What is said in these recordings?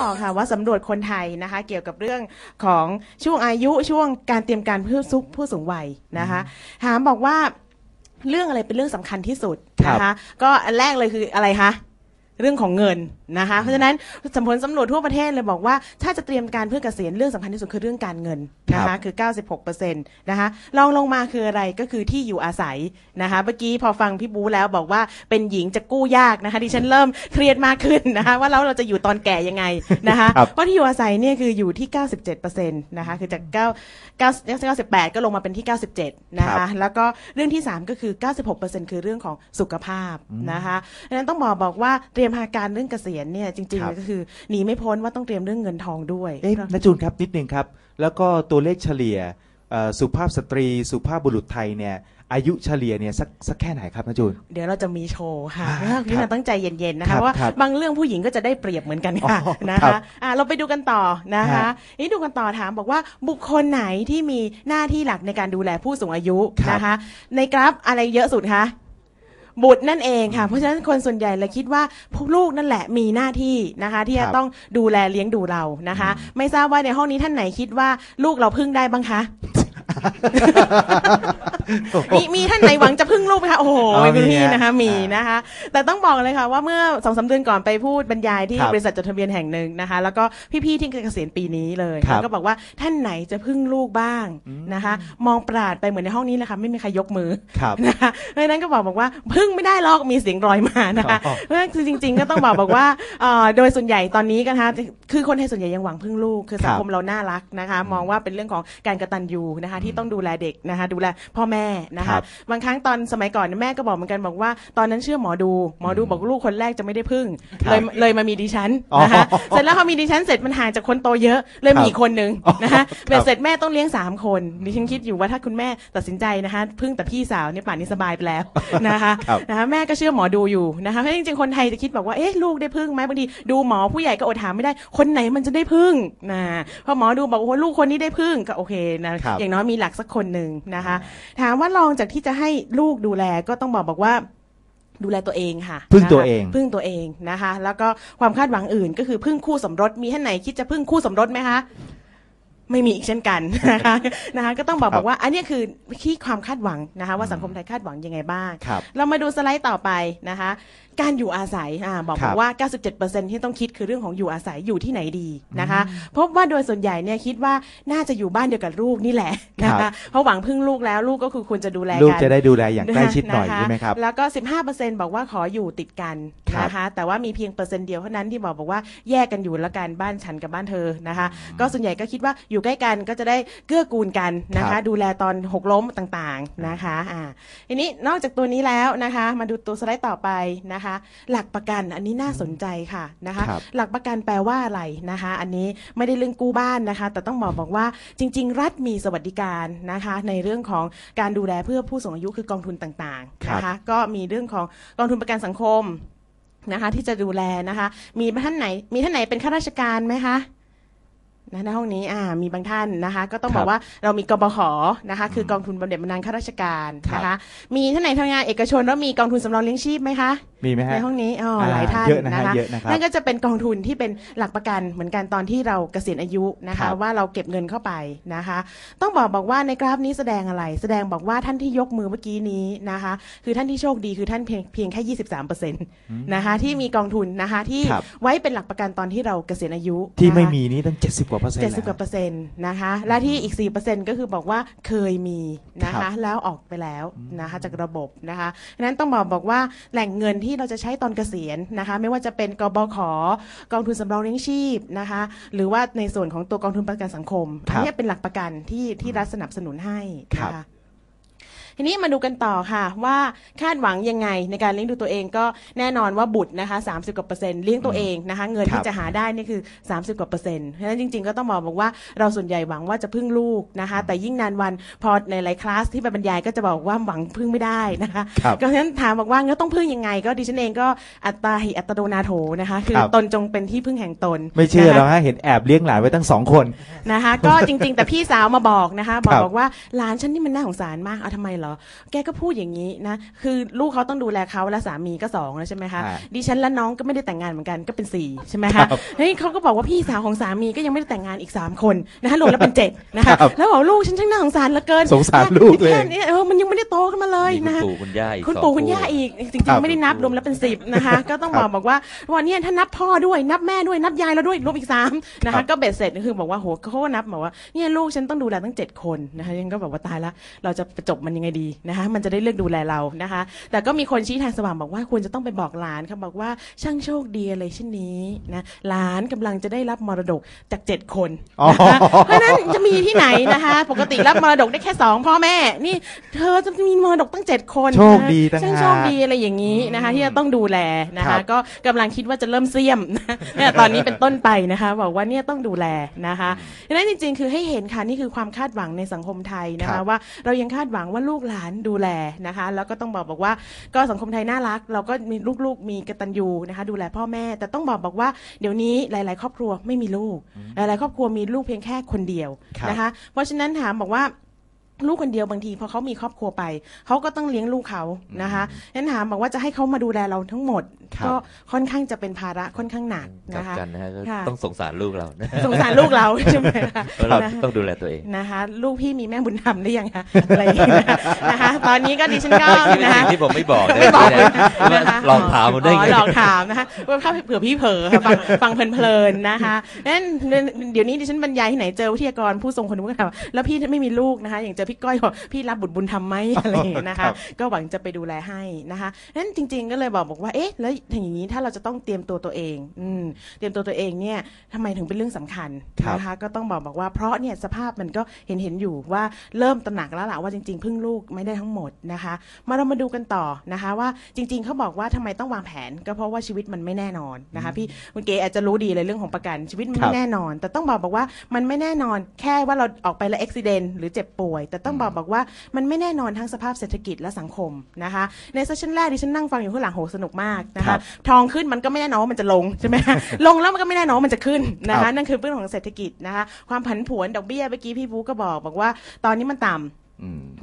บอกค่ะว่าสำรวจคนไทยนะคะ เกี่ยวกับเรื่องของช่วงอายุช่วงการเตรียมการเพื่อซุกผู้สูงวัยนะคะถามบอกว่าเรื่องอะไรเป็นเรื่องสำคัญที่สุดนะคะ ก็อันแรกเลยคืออะไรคะ เรื่องของเงินนะคะ เพราะฉะนั้นสำผลสำรวจทั่วประเทศเลยบอกว่าถ้าจะเตรียมการเพื่อเกษียณเรื่องสำคัญที่สุดคือเรื่องการเงินนะครัคะบคือ 96%นะคะลองลงมาคืออะไรก็คือที่อยู่อาศัยนะคะเมื่อกี้พอฟังพี่บูแล้วบอกว่าเป็นหญิงจะกู้ยากนะคะดิฉันเริ่มเครียดมากขึ้นนะคะว่าแล้วเราจะอยู่ตอนแก่ยังไงนะคะครับเพราะที่อยู่อาศัยเนี่ยคืออยู่ที่ 97%นะคะคือจาก9 9 98 ก็ลงมาเป็นที่ 97 นะครัคะบแล้วก็เรื่องที่ 3 ก็คือ 96%คือเรื่องของสุขภาพนะคะดังนั้นต้องบอกบอกว่าเตรียมพาการเรื่องเกษียณเนี่ยจริงครับ ๆก็คือหนีไม่พ้นว่าต้องเตรียมเรื่องเงินทองด้วยเอ๊ะนจูนครับนิดนึงครับ แล้วก็ตัวเลขเฉลี่ยเอ่อสุภาพสตรีสุภาพบุรุษไทยเนี่ยอายุเฉลี่ยเนี่ยสักสักแค่ไหนครับนจูน เดี๋ยวเราจะมีโชว์ค่ะอ่าพี่ครันาบตั้งใจเย็นๆนะครัคะบว่าครับบางเรื่องผู้หญิงก็จะได้เปรียบเหมือนกันค่ะอ๋อนะครัคะบอ่าเราไปดูกันต่อนะคะฮะนี่ดูกันต่อถามบอกว่าบุคคลไหนที่มีหน้าที่หลักในการดูแลผู้สูงอายุครับ นะคะ ในกราฟอะไรเยอะสุดคะ บุตรนั่นเองค่ะ เพราะฉะนั้นคนส่วนใหญ่เลยคิดว่าพวกลูกนั่นแหละมีหน้าที่นะคะ ที่ครัจะบต้องดูแลเลี้ยงดูเรานะคะ ไม่ทราบว่าในห้องนี้ท่านไหนคิดว่าลูกเราพึ่งได้บ้างคะ มีมีท่านไหนหวังจะพึ่งลูกไหมคะ โอ้โหอ๋อคุณมีพี่ฮะนะคะ มีอ่านนะคะ แต่ต้องบอกเลยค่ะว่าเมื่อสองสามเดือนก่อนไปพูดบรรยายที่ครับบริษัทจดทะเบียนแห่งหนึ่งนะคะ แล้วก็พี่ๆที่เกษียณปีนี้เลยครับแล้วก็บอกว่าท่านไหนจะพึ่งลูกบ้างนะคะ มองปราดไปเหมือนในห้องนี้แหละค่ะ ไม่มีใครยกมือครับนะคะเพราะฉะนั้นก็บอกบอกว่าพึ่งไม่ได้หรอกมีเสียงรอยมานะคะอ๋อเพราะฉะนั้นคือจริง ๆ ก็ต้องบอกบอกว่าเอ่อโดยส่วนใหญ่ตอนนี้กันนะคะคือคนไทยส่วนใหญ่ยังหวังพึ่งลูกคือสังคมเราน่ารักนะคะ มองว่าเป็นเรื่องของการกระตันยูนะคะที่ต้องดูแลเด็กนะคะ ดูแลพ่อแม่นะครัคะบ บางครั้งตอนสมัยก่อนแม่ก็บอกเหมือนกันบอกว่า ตอนนั้นเชื่อหมอดูหมอดูบอกลูกคนแรกจะไม่ได้พึ่งครับเลยเลยมามีดิฉันอ๋อนะคะเสร็จแล้วพอมีดิฉันเสร็จมันห่างจากคนโตเยอะเลยมีครับอีกคนนึงนะคะครับ เบ็ดเสร็จแม่ต้องเลี้ยงสามคนดิฉันคิดอยู่ว่าถ้าคุณแม่ตัดสินใจนะคะพึ่งแต่พี่สาวเนี่ยป่านนี้สบายไปแล้วนะคะ ครับ นะคะแม่ก็เชื่อหมอดูอยู่นะคะเพราะจริงๆ คนไทยจะคิดบอกว่าเอ๊ะลูกได้พึ่งไหมบางทีดูหมอผู้ใหญ่ก็อดถามไม่ได้คนไหนมันจะได้พึ่งนะพอหมอดูบอกว่าลูกคนนี้ได้พึ่งก็โอเคนะครับ อย่างน้อยมีหลักสักคนหนึ่งนะคะ ถามว่าลองจากที่จะให้ลูกดูแลก็ต้องบอกบอกว่าดูแลตัวเองค่ะพึ่งตัวนะคะเองพึ่งตัวเองนะคะ แล้วก็ความคาดหวังอื่นก็คือพึ่งคู่สมรสมีท่านไหนคิดจะพึ่งคู่สมรสไหมคะ ไม่มีอีกเช่นกันนะคะนะคะก็ต้องบอกครับบอกว่าอันเนี้ยคือที่ความคาดหวังนะคะว่าสังคมไทยคาดหวังยังไงบ้างครับเรามาดูสไลด์ต่อไปนะคะการอยู่อาศัยอ่าบอกครับว่า 97%ที่ต้องคิดคือเรื่องของอยู่อาศัยอยู่ที่ไหนดีนะคะ พบว่าโดยส่วนใหญ่เนี่ยคิดว่าน่าจะอยู่บ้านเดียวกับลูกนี่แหละนะครัคะบเพราะหวังพึ่งลูกแล้วลูกก็คือควรจะดูแลลูกกันจะได้ดูแลอย่างใกล้ชิดหน่อยะะใช่ไหมครับ แล้วก็ 15%บอกว่าขออยู่ติดกันครับนะคะ แต่ว่ามีเพียงเปอร์เซ็นต์เดียวเท่านั้นที่บอกบอกว่าแยกกันอยู่ละกันบ้านฉันกับบ้านเธอนะคะ ก็ส่วนใหญ่ก็คิดว่าอยู่ใกล้กันก็จะได้เกื้อกูลกันนะครัคะ บ ดูแลตอนหกล้มต่างๆนะคะอ่าทีนี้นอกจากตัวนี้แล้วนะคะ มาดูตัวสไลด์ต่อไปนะคะ หลักประกันอันนี้น่าสนใจค่ะนะคะ ครับหลักประกันแปลว่าอะไรนะคะ อันนี้ไม่ได้เรื่องกู้บ้านนะคะ แต่ต้องบอกบอกว่าจริง ๆ รัฐมีสวัสดิการนะคะ ในเรื่องของการดูแลเพื่อผู้สูงอายุคือกองทุนต่างๆนะคะก็มีเรื่องของกองทุนประกันสังคม นะคะที่จะดูแลนะคะ มีท่านไหนมีท่านไหนเป็นข้าราชการไหมคะ นะในห้องนี้อ่ามีบางท่านนะคะ ก็ต้องครับบอกว่าเรามีกบขนะคะ คือกองทุนบำเหน็จบำนาญข้าราชการนะครัคะบมีท่านไหนทำงานเอกชนแล้วมีกองทุนสำรองเลี้ยงชีพไหมคะมีไหมฮะในห้องนี้อ๋ออ่าหลายท่านเยอะนะฮะนะคะเยอะนะครับนั่นก็จะเป็นกองทุนที่เป็นหลักประกันเหมือนกันตอนที่เราเกษียณอายุนะครัคะบว่าเราเก็บเงินเข้าไปนะคะ ต้องบอกบอกว่าในกราฟนี้แสดงอะไร แสดงบอกว่าท่านที่ยกมือเมื่อกี้นี้นะคะ คือท่านที่โชคดีคือท่านเพียงเพียงแค่23เปอร์เซ็นต์นะคะที่มีกองทุนนะคะที่ครับไว้เป็นหลักประกันตอนที่เราเกษียณอายุ ที่นะคะไม่มีนี่ตั้ง70กว่าเปอร์เซ็นต์เจ็ดสิบกว่าเปอร์เซ็นต์นะคะ และที่อีก4%ก็คือบอกว่าเคยมีนะครัคะบแล้วออกไปแล้วนะคะจากระบบนะคะฉะนั้นต้องบอกบอกว่าแหล่งเงินที่เราจะใช้ตอนเกษียณนะคะ ไม่ว่าจะเป็นกบขกองทุนสำรองเลี้ยงชีพนะคะ หรือว่าในส่วนของตัวกองทุนประกันสังคมครัอับนนี้เป็นหลักประกันที่ที่รัฐสนับสนุนให้ครับนะคะ ทีนี้มาดูกันต่อค่ะ ว่าคาดหวังยังไงในการเลี้ยงดูตัวเองก็แน่นอนว่าบุตรนะคะ30กว่าเปอร์เซ็นต์เลี้ยงตัวเองนะคะ เงินครับที่จะหาได้นี่คือ 30กว่าเปอร์เซ็นต์เพราะฉะนั้นจริงๆก็ต้องบอกบอกว่าเราส่วนใหญ่หวังว่าจะพึ่งลูกนะคะ แต่ยิ่งนานวันพอในหลายคลาสที่ไปบรรยายก็จะบอกว่าหวังพึ่งไม่ได้นะคะครับก็ฉะนั้นถามบอกว่างั้นต้องพึ่งยังไง ก็ดิฉันเองก็อัตตาหิอัตโดนาโถนะคะ คือครับตนจงเป็นที่พึ่งแห่งตน ไม่เชื่อนะคะแล้วฮะเห็นแอบเลี้ยงหลานไว้ตั้งสองคนนะคะ ก็จริง ๆ แต่พี่สาวมาบอกนะคะ บอครักบบอกว่าหลานฉันนี่มันน่าสงสารมากเอาทำไมเหรอ แกก็พูดอย่างนี้นะ คือลูกเขาต้องดูแลเขาและสามีก็สองแล้วใช่ไหมคะฮะดิฉันและน้องก็ไม่ได้แต่งงานเหมือนกันก็เป็นสี่ใช่ไหมครัคะบเฮ้ยเขาก็บอกว่าพี่สาวของสามีก็ยังไม่ได้แต่งงานอีกสามคนนะคะรวมแล้วเป็นเจ็ดนะคะครับแล้วบอกลูกฉันช่างน่าสงสารเหลือเกินสงสารลูกเลยแค่นี้เออมันยังไม่ได้โตขึ้นมาเลยมีคุณนะคะปู่คุณย่าอีกคุณสองปู่คุณคู่ย่าอีกจริงครับๆไม่ได้นับรวมแล้วเป็นสิบนะคะก็ต้องบอกบอกว่าวันนี้ถ้านับพ่อด้วยนับแม่ด้วยนับยายเราด้วยรวมอีกสามนะครัคะบก็เบ็ดเสร็จก็คือบอกว่าโหเขาก็นับบอกว่าเนี่ยลูกฉันต้องดูแลตั้งเจ็ดคนนะคะยังก็แบบว่าตายละเราจะประจบมันยังไงดีนะคะมันจะได้เลือกดูแลเรานะคะ แต่ก็มีคนชี้ทางสว่างบอกว่าควรจะต้องไปบอกหลานค่ะบอกว่าช่างโชคดีอะไรเช่นนี้นะหลานกำลังจะได้รับมรดกจากเจ็ดคนอ๋อนะคะเพราะฉะนั้นจะมีที่ไหนนะคะ ปกติรับมรดกได้แค่สองพ่อแม่ นี่เธอจะมีมรดกตั้งเจ็ดคนโชคดีต่างหากช่างโชคดีอะไรอย่างนี้นะคะที่จะต้องดูแลนะครัคะบก็กำลังคิดว่าจะเริ่มเสียมเนี่ยตอนนี้เป็นต้นไปนะคะ บอกว่าเนี่ยต้องดูแลนะคะดังนั้นจริง ๆ คือให้เห็นค่ะนี่คือความคาดหวังในสังคมไทยนะครัคะบว่าเรายังคาดหวังว่าลูกหลานดูแลนะคะ แล้วก็ต้องบอกบอกว่าก็สังคมไทยน่ารัก เราก็มีลูกๆมีกตัญญูนะคะ ดูแลพ่อแม่ แต่ต้องบอกบอกว่าเดี๋ยวนี้หลาย ๆ ครอบครัวไม่มีลูก หลายๆ ครอบครัวมีลูกเพียงแค่คนเดียวครับนะคะ เพราะฉะนั้นถามบอกว่า ลูกคนเดียวบางทีพอเขามีครอบครัวไป เขาก็ต้องเลี้ยงลูกเขานะคะนั้นถามบอกว่าจะให้เขามาดูแลเราทั้งหมดครับก็ค่อนข้างจะเป็นภาระค่อนข้างหนักกลับนะคะกันนะฮะก็ค่ะต้องสงสารลูกเรานะสงสารลูกเราใช่ไหมคะเพราะเรานะคะต้องดูแลตัวเองนะคะ ลูกพี่มีแม่บุญธรรมหรือยังคะอะไรอย่างเงี้ยนะคะ ตอนนี้ก็ดิฉันก็นี่เป็นนะคะสิ่งที่ผมไม่บอกไม่บอกนะนะว่าลองถามผมได้อ๋ไงอหลอกถามนะคะว่าถ้าเผื่อพี่เผลอค่ะฟังฟังเพลินๆนะคะนั้นเดี๋ยวนี้ดิฉันบรรยายที่ไหนเจอวิทยากรผู้ทรงคุณวุฒิถามว่าแล้วพี่ไม่มีลูกนะคะอย่างเจอพี่ก้อยบอกพี่รับบุตรบุญธรรมไหมอะไรอย่างเงี้ยนะครัคะบก็หวังจะไปดูแลให้นะคะนั้นจริง ๆ ก็เลยบอกบอกว่าเอ๊ะแล้วอย่างนี้ถ้าเราจะต้องเตรียมตัวตัวเองอืมเตรียมตัวตัวเองเนี่ยทำไมถึงเป็นเรื่องสำคัญครับนะคะก็ต้องบอกบอกว่าเพราะเนี่ยสภาพมันก็เห็นเห็นอยู่ว่าเริ่มตระหนักแล้วล่ะว่าจริง ๆ พึ่งลูกไม่ได้ทั้งหมดนะคะ มาเรามาดูกันต่อนะคะว่าจริง ๆเขาบอกว่าทำไมต้องวางแผน ก็เพราะว่าชีวิตมันไม่แน่นอนนะคะพี่คุณเก๋อาจจะรู้ดีเลยเรื่องของประกันชีวิตมันครัไม่บแน่นอน แต่ต้องบอกบอกว่ามันไม่แน่นอนแค่ว่าเราออกไปแล้วอุบิเหตุหรือเจ็บป่วย แต่ต้องบอกบอกว่ามันไม่แน่นอนทั้งสภาพเศรษฐกิจและสังคมนะคะในเซสชันแรกดิฉันนั่งฟังอยู่ข้างหลังโหสนุกมากนะครัคะบทองขึ้นมันก็ไม่แน่นอนว่ามันจะลงใช่ไหมลงแล้วมันก็ไม่แน่นอนว่ามันจะขึ้นนะครัคะบนั่นคือเรื่องของเศรษฐกิจนะคะความผันผวนดอกเบี้ยเมื่อกี้พี่บูก็บอกบอกว่า ตอนนี้มันต่ำอืม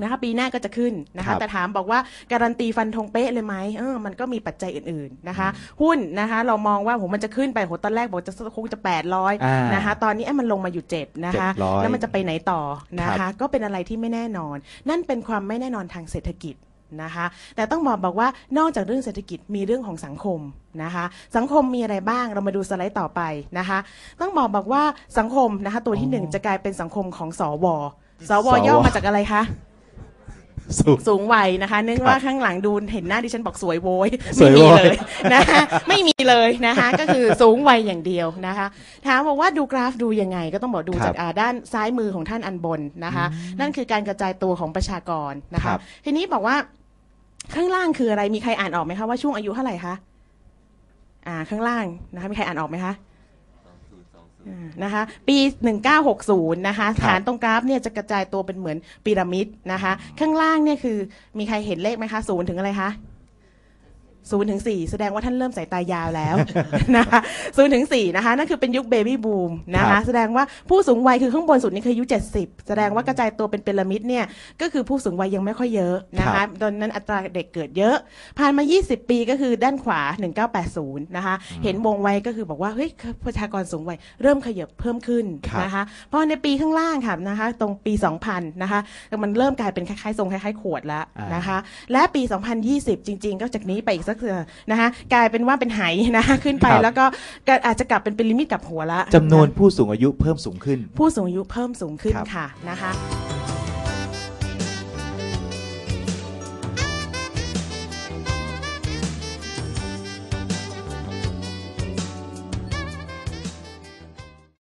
นะคะปีหน้าก็จะขึ้นนะครัคะบแต่ถามบอกว่าการันตีฟันธงเป๊ะเลยไหมเออมันก็มีปัจจัยอื่นๆนะคะ หุ้นนะคะเรามองว่าโหมันจะขึ้นไปโหตอนแรกบอกจะคงจะอ่า800นะคะตอนนี้เอ้ยมันลงมาอยู่7นะคะ700แล้วมันจะไปไหนต่อนะครัคะบก็เป็นอะไรที่ไม่แน่นอน นั่นเป็นความไม่แน่นอนทางเศรษฐกิจนะคะแต่ต้องบอกบอกว่านอกจากเรื่องเศรษฐกิจมีเรื่องของสังคมนะคะ สังคมมีอะไรบ้างเรามาดูสไลด์ต่อไปนะคะ ต้องบอกบอกว่าสังคมนะคะตัวที่หนึ่งจะกลายเป็นสังคมของสว สวย่อมาจากอะไรคะสุขสูงวัยนะคะเนื่องว่าครับข้างหลังดูเห็นหน้าดิฉันบอกสวยโวยสวยไม่โวมียเลยนะคะไม่มีเลยนะคะก็คือสูงวัยอย่างเดียวนะคะถามบอกว่าดูกราฟดูยังไง ก็ต้องบอกดูครับจากอ่าด้านซ้ายมือของท่านอันบนนะคะ นั่นคือการกระจายตัวของประชากรนะครัคะบทีนี้บอกว่าข้างล่างคืออะไรมีใครอ่านออกไหมคะว่าช่วงอายุเท่าไหร่คะอ่าข้างล่างนะคะมีใครอ่านออกไหมคะอ่า นะคะปี 1960 นะคะครับฐานตรงกราฟเนี่ยจะกระจายตัวเป็นเหมือนพีระมิดนะคะ ข้างล่างเนี่ยคือมีใครเห็นเลขไหมคะศูนย์ถึงอะไรคะ ศูนย์ถึงสี่แสดงว่าท่านเริ่มสายตายาวแล้ว นะคะศูนย์ถึงสี่นะคะนั่นคือเป็นยุคเบบี้บูมนะครัคะบ แสดงว่าผู้สูงวัยคือข้างบนสุดนี่คืออายุ 70 แสดงว่ากระจายตัวเป็นพีระมิดเนี่ยก็คือผู้สูงวัยยังไม่ค่อยเยอะนะครัคะบ ตอนนั้นอัตราเด็กเกิดเยอะ ผ่านมา 20 ปีก็คือด้านขวา 1980 นะคะ เห็นวงไว้ก็คือบอกว่า เฮ้ยประชากรสูงวัยเริ่มขยับเพิ่มขึ้นครับนะคะเพราะในปีข้างล่างค่ะนะคะ ตรงปี 2000 นะคะมันเริ่มกลายเป็นคล้ายๆทรงคล้ายๆ ขวดแล้วอ่านนะคะ และปี 2020 จริง ๆ ก็จากนี้ไปอีกสักเดือนนะคะกลายเป็นว่าเป็นไหนะคะขึ้นไปครับ แล้วก็ก็อาจจะกลับเป็นเป็นลิมิตกับหัวละจำนวนผู้สูงอายุเพิ่มสูงขึ้น ผู้สูงอายุเพิ่มสูงขึ้นครับ ค่ะนะคะ